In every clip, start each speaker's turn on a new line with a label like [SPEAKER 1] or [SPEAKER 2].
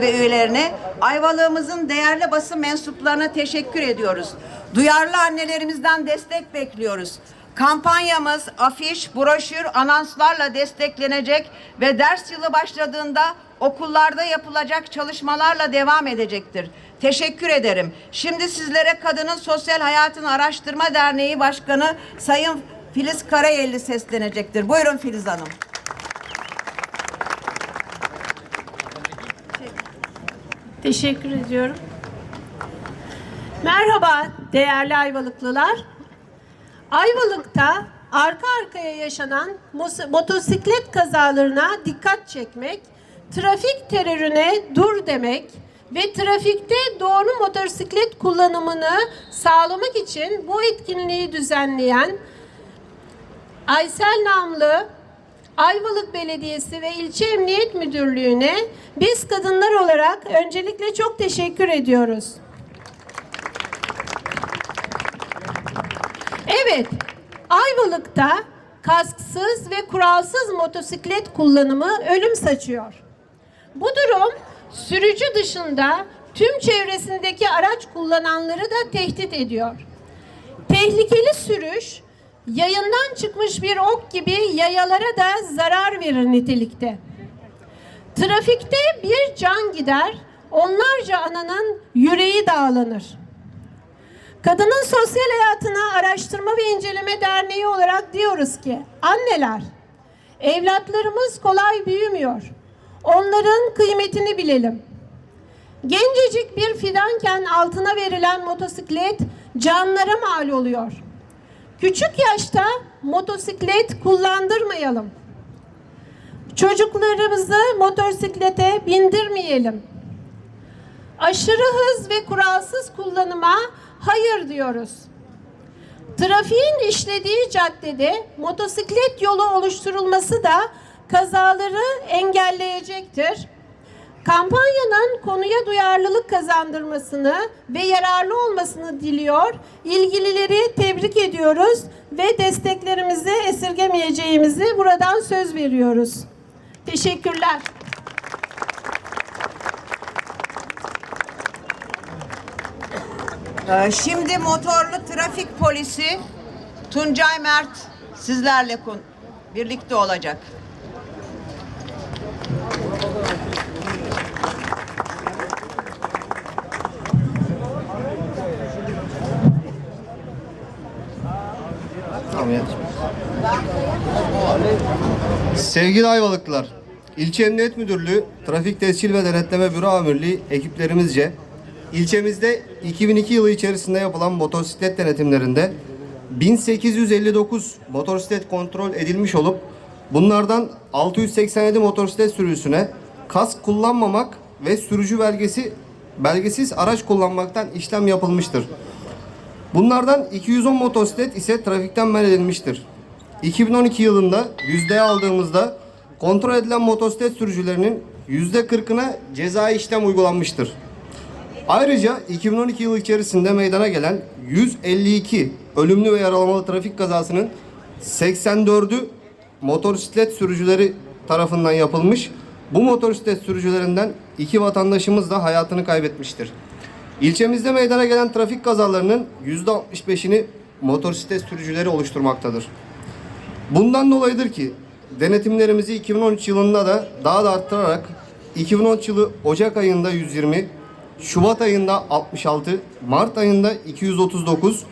[SPEAKER 1] ve üyelerine, Ayvalığımızın değerli basın mensuplarına teşekkür ediyoruz. Duyarlı annelerimizden destek bekliyoruz. Kampanyamız afiş, broşür, anonslarla desteklenecek ve ders yılı başladığında okullarda yapılacak çalışmalarla devam edecektir. Teşekkür ederim. Şimdi sizlere Kadının Sosyal Hayatını Araştırma Derneği Başkanı Sayın Filiz Karayelli seslenecektir. Buyurun Filiz Hanım.
[SPEAKER 2] Teşekkür ediyorum. Merhaba değerli Ayvalıklılar. Ayvalık'ta arka arkaya yaşanan motosiklet kazalarına dikkat çekmek, trafik terörüne dur demek ve trafikte doğru motosiklet kullanımını sağlamak için bu etkinliği düzenleyen Aysel Namlı, Ayvalık Belediyesi ve İlçe Emniyet Müdürlüğü'ne biz kadınlar olarak öncelikle çok teşekkür ediyoruz. Evet, Ayvalık'ta kasksız ve kuralsız motosiklet kullanımı ölüm saçıyor. Bu durum sürücü dışında tüm çevresindeki araç kullananları da tehdit ediyor. Tehlikeli sürüş yayından çıkmış bir ok gibi yayalara da zarar verir nitelikte. Trafikte bir can gider, onlarca ananın yüreği dağlanır. Kadının Sosyal Hayatını Araştırma ve İnceleme Derneği olarak diyoruz ki, anneler, evlatlarımız kolay büyümüyor. Onların kıymetini bilelim. Gencecik bir fidanken altına verilen motosiklet canlara mal oluyor. Küçük yaşta motosiklet kullandırmayalım. Çocuklarımızı motosiklete bindirmeyelim. Aşırı hız ve kuralsız kullanıma hayır diyoruz. Trafiğin işlediği caddede motosiklet yolu oluşturulması da kazaları engelleyecektir. Kampanyanın konuya duyarlılık kazandırmasını ve yararlı olmasını diliyor. İlgilileri tebrik ediyoruz ve desteklerimizi esirgemeyeceğimizi buradan söz veriyoruz. Teşekkürler.
[SPEAKER 1] Ee, Şimdi motorlu trafik polisi Tuncay Mert sizlerle birlikte olacak.
[SPEAKER 3] Sevgili Ayvalıklılar, İlçe Emniyet Müdürlüğü, Trafik Tescil ve Denetleme Büro Amirliği ekiplerimizce ilçemizde 2002 yılı içerisinde yapılan motosiklet denetimlerinde 1859 motosiklet kontrol edilmiş olup bunlardan 687 motosiklet sürücüsüne kask kullanmamak ve sürücü belgesi belgesiz araç kullanmaktan işlem yapılmıştır. Bunlardan 210 motosiklet ise trafikten men edilmiştir. 2012 yılında yüzdeye aldığımızda kontrol edilen motosiklet sürücülerinin yüzde 40'ına ceza işlem uygulanmıştır. Ayrıca 2012 yılı içerisinde meydana gelen 152 ölümlü ve yaralamalı trafik kazasının 84'ü motosiklet sürücüleri tarafından yapılmış. Bu motosiklet sürücülerinden iki vatandaşımız da hayatını kaybetmiştir. İlçemizde meydana gelen trafik kazalarının %65'ini motosiklet sürücüleri oluşturmaktadır. Bundan dolayıdır ki denetimlerimizi 2013 yılında da daha da arttırarak 2013 yılı Ocak ayında 120, Şubat ayında 66, Mart ayında 239,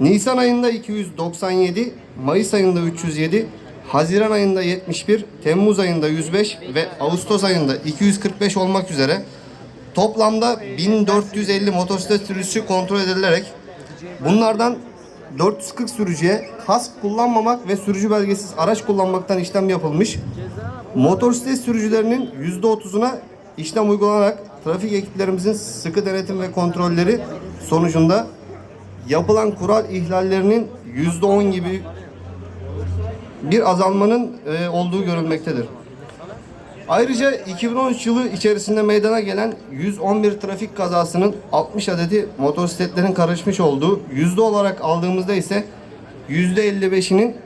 [SPEAKER 3] Nisan ayında 297, Mayıs ayında 307, Haziran ayında 71, Temmuz ayında 105 ve Ağustos ayında 245 olmak üzere toplamda 1450 motosiklet sürücüsü kontrol edilerek bunlardan 440 sürücüye kask kullanmamak ve sürücü belgesiz araç kullanmaktan işlem yapılmış. Motosiklet sürücülerinin %30'una işlem uygulanarak trafik ekiplerimizin sıkı denetim ve kontrolleri sonucunda yapılan kural ihlallerinin %10 gibi bir azalmanın e, olduğu görülmektedir. Ayrıca 2013 yılı içerisinde meydana gelen 111 trafik kazasının 60 adeti motosikletlerin karışmış olduğu, yüzde olarak aldığımızda ise yüzde 55'inin